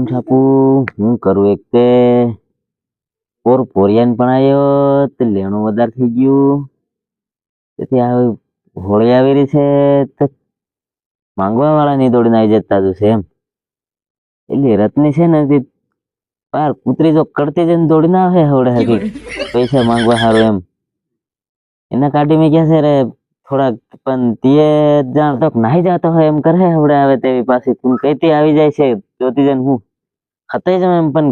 Phone છાપું હું કરું એક તે પોર પોરિયાન પણ આવ્યો તે લેણું વધારે થઈ ગયું. તેથી આ હોળી આવી રહી છે તો માંગવા વાળા ની દોડીને આવી જતા છે એમ. એટલે રત્ની છે ને તે પાર કૂતરી જો કરતી જઈને દોડીને આવે હવડે હકી પૈસા માંગવા સારું એમ. એના કાઢી મેં ક્યાં છે રે? થોડાક પણ તે જાણતો નાહી જતો હોય એમ કરે હવડે આવે તેવી પાછી. તું કઈ આવી જાય છે જોતી જઈને હું હતાઈ જાઉં એમ પણ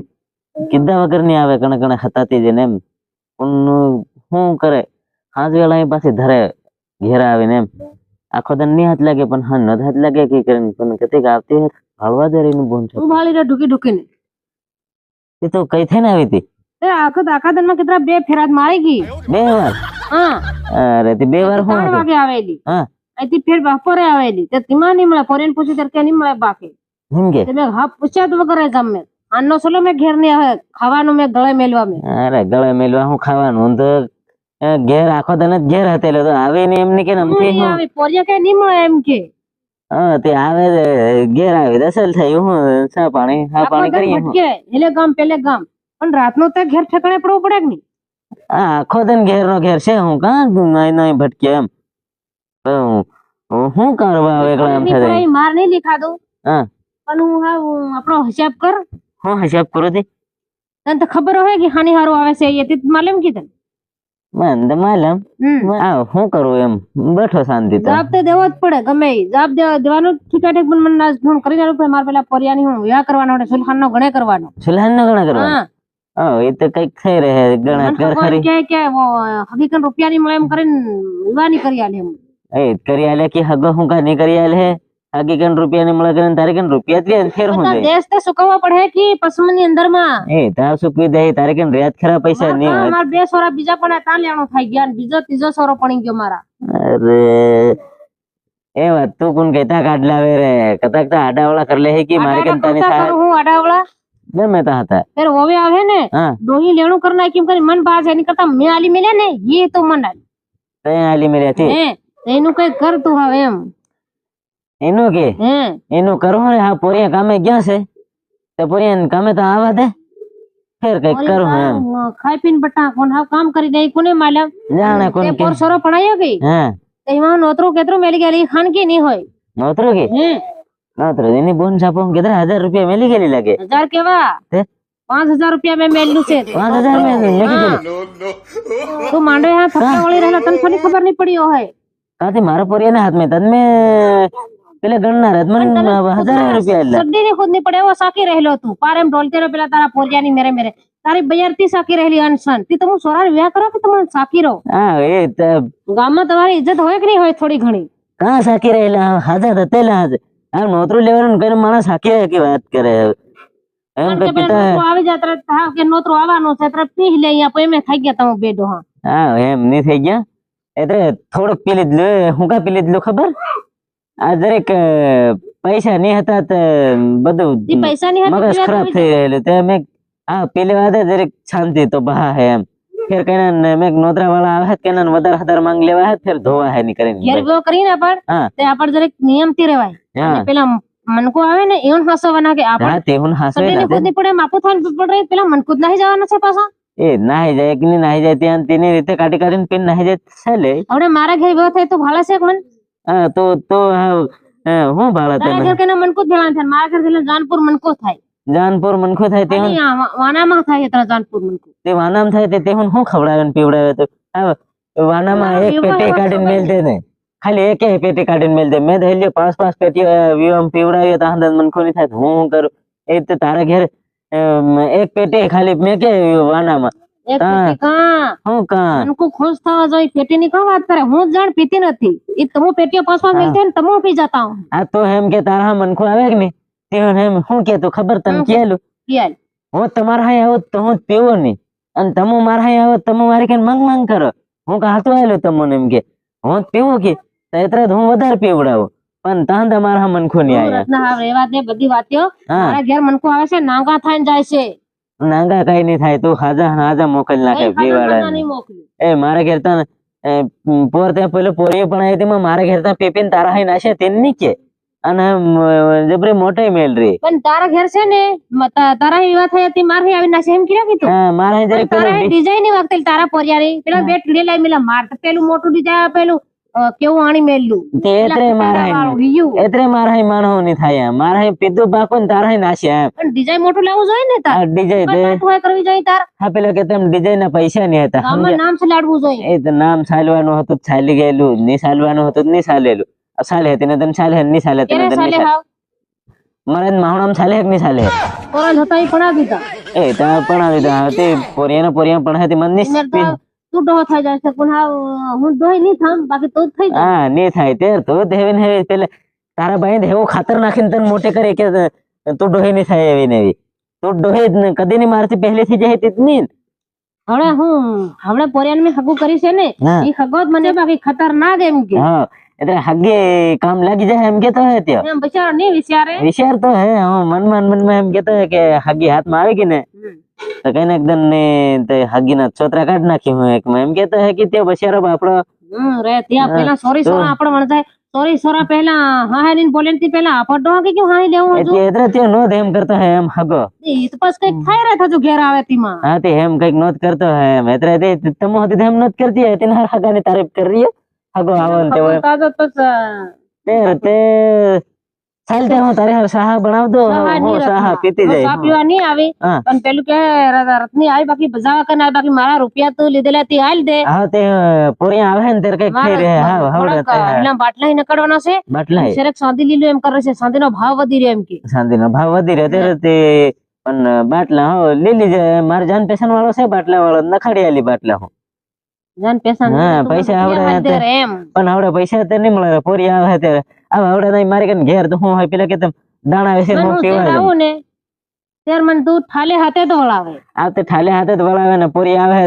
કીધા વગર નહીં આવે કણે કણે હતાતી જઈને એમ. પણ શું કરે હાથ વેળા એ પાછી ધરે ઘેરા આવીને એમ. આખો દન નહીં હાથ લાગે પણ હા ન હાથ લાગે કે કરીને પણ કતીક આવતી હળવા દે એનું બોન છે ભાળી રે ઢુકી ઢુકીને. એ તો કઈ થઈને આવી હતી? એ આખો આખા દિનમાં કેટલા બે ફેરાત મારી ગઈ. બે વાર? હા. અરે તે બે વાર હતું? વાગે આવેલી. હા. અહીંથી ફેર બપોરે આવેલી. તે તેમાં નહીં મળે ફોરેન પૂછી ત્યારે કે નહીં મળે બાકી એમ તમે હા પૂછ્યા તો વગર અમે આનો સોલો મેં ઘેર ને આવે ખાવાનું મેં ગળે મેલવા મેં. અરે ગળે મેલવા હું ખાવાનું? તો ઘેર આખો દન જ ઘેર હતેલો તો આવે ને એમ ને કે નમથી હું? પોરિયા કે નહીં મળે એમ કે. હા તે આવે ઘેર આવે દસલ થયું હું સા પાણી હા પાણી કરીએ એટલે ગામ પેલે ગામ. પણ રાતનો તો ઘેર ઠેકાણે પડવું પડે કે નહીં? આખો દન ઘેર નો ઘેર છે હું કા નહીં નહીં ભટકે એમ? હું- કરવા આવે એકલા એમ થાય? માર નહીં લીખાદો હા. પણ હું હા આપણો હિસાબ કર. હું હિસાબ કરો દે તને તો ખબર હોય કે હાની હારું આવે છે એ તે માલમ કી તને મન તો માલમ આ હું કરું એમ? બેઠો શાંતિ તો. જવાબ તો દેવો જ પડે ગમે. જવાબ દેવા દેવાનો ઠીકાઠીક પણ મને આજ ફોન કરી પડે મારે પેલા પરિયાની હું વિવાહ કરવાનો એટલે સુલખાન નો ગણે કરવાનો. સુલહાન નો ગણે કરવા હા. એ તો કંઈક થઈ રહે ગણા કર ખરી. કે વો હકીકત રૂપિયા મળે એમ કરીને વિવાહની કરી આલે એમ. એ કરી આલે કે હગો હું કા નહીં કરી આલે? આગી કન રૂપિયા ને મળે કરીને તારે કન રૂપિયા જ લે ફેર હું બધા જાય દેશ તો સુકવવા પડે કે પસમનની અંદરમાં એ તાર સુકવી દે? તારે કન રિયાત ખરા પૈસા નહીં હોય મારા બે સોરા બીજા પણ ત્યાં લેવાનો થઈ ગયા અને બીજો ત્રીજો સોરો પડી ગયો મારા. અરે એ વાત તું કોણ કહેતા? કાઢ લાવે રે કતાક તા આડાવાળા કર લે હે કે મારે કન તાની આડા થાય? કરું હું આડાવળા? ગમે તા હતા. ફેર ઓવે આવે ને હા. ડોહી લેણું કરી નાખી એમ કરી મન બહાર છે. એની કરતા મેં આલી મેલે ને એ તો મન આલી. તઈ આલી મેર્યા થી હે એનું કઈ કર તું હવે એમ. એનું કે? હે એનું કરવું ને? હા પોરિયા કામે ગયા છે. તો પોરિયા કામે તો આવા દે. ફેર કઈ કરું એમ. ખાઈ પીને બટા કોણ હાવ કામ કરી દે કોને માલ્યા જાણે કોણ તે કે. સોરો પણાયો ગઈ હા. એમાં નોતરો કેતરો મેલી ગયેલી કે નહીં હોય. નોતરો કે? હે નોતરો એની બોન છાપો કેટલા હજાર રૂપિયા મેલી ગયેલી લાગે? હજાર કેવા? તે? પાંચ હજાર રૂપિયા મેં મેલ્યું છે. પાંચ હજાર મેં તું માંડો હા થપ્પા વળી રહેલા તને ખબર નહીં પડી હોય. કાથી મારા પોરિયાના હાથમાં? મેં પેલે ગણનાર જ મને હજાર રૂપિયા એટલે સડ્ડી ની ખુદની પડે એવો સાકી રહેલો તું. પાર એમ ઢોલતે રહ્યો પેલા તારા પોરિયાની મેરે મેરે. તારી બજારથી સાકી રહેલી અનસન તી તમે સોરા વ્યાહ કરો કે તમે સાકી રહો? હા એ તો ગામમાં તમારી ઇજ્જત હોય કે નહીં હોય થોડી ઘણી? કાં સાકી રહેલા? હાજર હતેલા હાજર આ નોતરું લેવાનું કઈ માણસ સાકી રહે કે વાત કરે. એમ કારણ કે કે પેલા પિતા નોતરું આવી જાય તરત હા કે નોતરું આવવાનું છે તરત પી લે અહીંયા પછી એમ થઈ ગયા તમે બે ડોહા. હા એમ નહીં થઈ ગયા? એટલે થોડુંક પી લીધું હું કા પી લીધું ખબર? આ દરેક પૈસા નહીં હતા તો બધું પૈસા ની મગજ ખરાબ થઈ રહેલું તે મેં હા પેલી વાત દરેક શાંતિ તો બહા હે એમ. ફેર કઈના મેં નોતરા વાળા આવે કે ના વધારે વધારે માંગ લેવા હે ફેર ધોવા હે ની ઘેર કરીને ગયો કરીને પણ તે આપણ દરેક નિયમથી રહેવાય પેલા મનકો આવે ને એવું હસવાના કે આપણ. હા તે હું હાસો સડે ખુદની પડે માપુ થાન પડ પેલા મનકુ જ નહીં જવાના છે પાછા. એ નાહી જાય કે નહીં નાહી જાય ત્યાં તેની રીતે કાઢી કાઢીને પેન નાહી જાય ચાલે. હવે મારા ઘેર ગયો થાય તો ભાળા છે મન. હા તો તો હા, ભાળા તને? ઘેર કેના મનકો ધ્યાન થાય? મારા થઈને જાનપુર મનકો થાય? જાનપુર મનખો થાય તે વાનામાં થાય એટલે જાનપુર મનકો તે વાનામાં થાય તે હું હું ખવડાવે ને પીવડાવે તો? વાનામાં એક પેટે કાઢીને મેલ દે ને. ખાલી એક પેટી કાઢીને મેલ દે. મેં તો પાંચ પાંચ પેટી વિવામ પીવડાવીએ તો આંધા મનખો નહીં થાય? હું હું કરું? એ તો તારા ઘેર એક પેટી ખાલી મેં કે વાનામાં? હા. પેટી કાં? હું કાં? ખુશ થવા જોઈએ પેટી ની વાત કરે? હું જાણ પીતી નથી. એ તમે પેટીઓ પાંચ પાંચ મિલતી ને તમે પી જતા હો આ તો એમ કે તારા મનખો આવે કે નહીં? તે એમ શું કે તું ખબર તને હમ. કહેલું હું તમારા હાય આવો તો હું પીવો નહીં. અને તમો મારા હાય આવો તમે મારી મંગ માંગ માંગ કરો. હું કાતો આવેલો તમને એમ કે? હું પીવું કે? તો હું વધારે પીવડાવું. પણ તાન તમારા મનખો નહીં રત્ના હા એ વાત ને બધી વાતો મારા ઘેર મનકો આવે છે નાંગા થઈને જાય છે. નાંગા કઈ નહીં થાય તું હાજા હાજા મોકલી નાખે મોકલ્યું એ મારા ઘેર તો પોર ત્યાં પેલો પોરીએ પણ આવી તેમાં મારા ઘેર તો પેપીન તારા હાઈ નાશે તેને નહીં કે. અને જબરી મોટી મેલ રે પણ તારા ઘેર છે ને તા- તારા વિવાહ થઈ હતી મારે આવી નાશે એમ કીધું કીધું હા મારા પણ તારા ડિઝાઇનની વખતે તારા પોરિયારી. પેલા બે ટીલે મેલા માર તો પેલું મોટું ડિઝાઇન પેલું કેવું આણી મેલ્યું? તે એતરે મારા એતરે મારા માણો ની થાય એમ. મારા પીધું પાકો ને તારા નાશે એમ. પણ ડિઝાઇન મોટું લાવવું જોઈએ ને તાર? ડિઝાઇન દે. હોય કરવી જોઈએ તાર? હા પેલો કે તેમ ડિઝાઇન ના પૈસા ની હતા સમજ્યા? નામ સલાડવું જોઈએ. એ તો નામ સાલવાનું હતું ચાલી ગયેલું ની સાલવાનું હતું ની સાલેલું ચાલે હતી ને તને સાલે ની સાલે તને સાલે મારે માવણામ ચાલે કે ની સાલે કોરા હતા એ પણ આવી દીધા એ તા પણ આવી દીધા તે પોરિયાના પોરિયા પણ હતી મનની તો ડોહો થઈ જાય છે પણ હાવ હું ડોહી નહીં થામ બાકી તું થઈ જાય હા નહીં થાય તે તો દેવી ને પેલે તારા ભાઈ એવું ખાતર નાખીને તને મોટે કરે કે તું ડોહી નહીં થાય એવી ને એવી. તું ડોહી કદી ની મારથી પહેલેથી જાય તે નહીં. હવે હું હવે પોરિયાન મેં હગું કરી છે ને એ હગો મને બાકી ખતરનાક એમ કે. હા. એટલે હગે કામ લાગી જાય એમ કેતો હે ત્યો. એમ બિચારો નહીં વિચારે? વિચાર તો હે હું મનમાં મનમાં એમ કેતો હે કે હગી હાથમાં આવે કે ને તો કઈ એકદમ ને તે હગીના છોતરા કાઢ નાખી હું એક એમ કેતો હે કે તે બચારો હમ રે ત્યાં પેલા સોરી તો- સોરા આપણે વણજાય સોરી સોરા પહેલા હા હે ની બોલે થી પહેલા આપણ ડોહા કે ક્યું હા લેવું હતું? એટલે તે નો એમ કરતો હે એમ હગો. એ તો પછી કંઈક થાય રે થજો ઘેર આવે તીમાં. હા તે એમ કંઈક નોત કરતો હે એમ. એટલે તે તમો હતી એમ નોત કરતી હે તેના હગા ની તારીફ કરી રહી હે. હગો આવો ને તેવો એમ. તાજો તો સ- તે તે તે હું તારે સાહા બનાવતો સાહા હું સાહા. પીતી જાય ચા પીવા નહીં આવી. પણ પેલું કે રત્ની આવી બાકી બજાવા કને આવી બાકી મારા રૂપિયા તું લીધેલા તે હાલ દે હા તે પોરિયા આવે ને ત્યારે કંઈક થઈ રહે હા હવડે થોડાક એના બાટલા ઈને કડવાના છે બાટલાય શેરેક સાંધી લીલું એમ કરે છે સાંધી નો ભાવ વધી રહ્યો એમ કે શાંતિનો ભાવ વધી રહ્યો ત્યારે તે પણ બાટલા હો લીલી મારે જાન પેશન વાળો છે બાટલા વાળો નખાડી આલી બાટલા હું જાન પેસા હા, પૈસા આવડે તે- પણ આવડે પૈસા તો નહીં મળે પોરી આવે ત્યારે આવે આવડે નહીં મારે કઈ ઘેર તો હું હોય પેલા કે તેમ દાણા વિશે હું પીવા ને ત્યારે મને દૂધ થાલે હાથે તો વળાવે. આ તે ઠાલે હાથે જ વળાવે ને પોરી આવે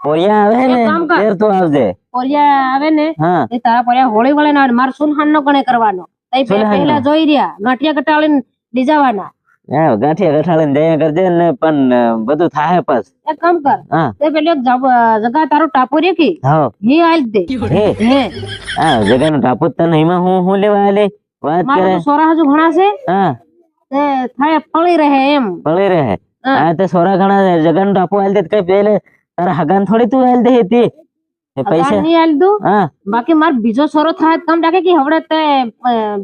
પોરિયા આવે ને. ત્યારે તું આવજે. પોરિયા આવે ને એ તારા પોરિયા હોળી વળે ના આવે સુનહાન નો ગણે કરવાનો. તઈ પે- સુનહાન નો? પહેલા જોઈ રહ્યા ગાંઠિયા કટાળીને લીજાવાના. હા ગાંઠિયા ગઠાળે દયા કરજે ને પણ બધું થાય પાસ એક કામ કર. હા. તે પેલો જગા તારો ટાપુ રે કે? હા. હે આલ દે. હે. હે. જગાનો ટાપુ તને એમાં હું હું લેવા આલે વાત કરે. સોરા હજુ ઘણા છે. હા. તે થાય પળી રહે એમ. પડી રહે. હા. તે સોરા ઘણા જગાનો ટાપુ આલ દે કઈ પેલે તારા હગાન થોડી તું આલ દે હતી? હાલ બાકી માર બીજો સોરો થાય તો કામ લાગે કે હવડે તે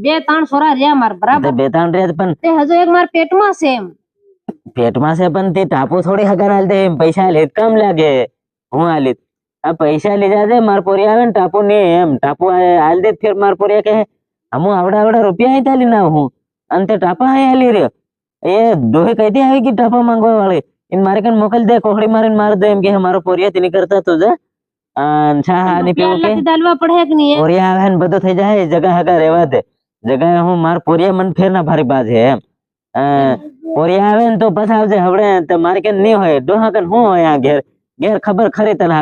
બે ત્રણ સોરા રહ્યા માર બરાબર? બે ત્રણ રહ્યા પણ તે હજુ એક માર પેટમાં છે એમ. પેટમાં છે પણ તે ટાપુ થોડી હગાન આલ દે એમ પૈસા લે કામ લાગે? હું આલી આ પૈસા લીધા દે માર પોરિયા આવે ને ટાપુ ને એમ. ટાપુ આલ દે ફેર માર પોરિયા કે અમુ આવડા આવડા રૂપિયા અહીં તાલી ના હું. અને તે ટાપા અહીં આલી રહ્યો. એ દોહે કઈથી આવી ગઈ ટાપા માંગવા વાળી એને મારે કઈ મોકલી દે કોહડી મારીને માર દે એમ કે મારો પોરિયા તેની કરતા તું જા. છા હા ની પેલું કે? રૂપિયા પડે કે નહીં પોરિયા આવે ને બધું થઈ જાય જગા હગા દે. જગા હું માર પોરિયા મન ફેર ના ભારી બાજે એમ. પોરિયા આવે ને તો પાછા આવજે હવડે તો મારે કે નહીં હોય ડોહા હું હોય આ ઘેર? ઘેર ખબર ખરી તને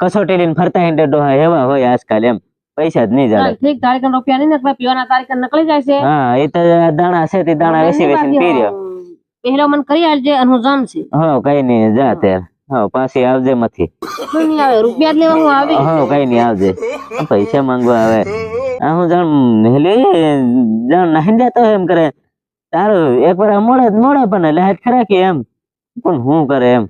કસોટી લઈને ફરતા હિંડે ડોહા એવા હોય આજકાલ એમ. પૈસા જ નહીં જાય ઠીક તારીખ રૂપિયા નહીં નકલા પીવાના તારીખ નકળી જાય છે. હા એ તો દાણા છે તે દાણા વેસી વેસીને પી રહ્યો પહેલો મન કરી આવજે અને હું જામ છે. હા કઈ નહીં જા ત્યારે હો પાછી આવજે મથી. નહીં આવે રૂપિયા લેવા હું આવી હા કઈ નહીં આવજે. પૈસા માંગવા આવે. આ હું જાણ હેલી જાણ નાહી જતો એમ કરે. તારું એક વાર મોડે મોડે પણ એટલે હાથ ખરા કે એમ? પણ હું કરે એમ?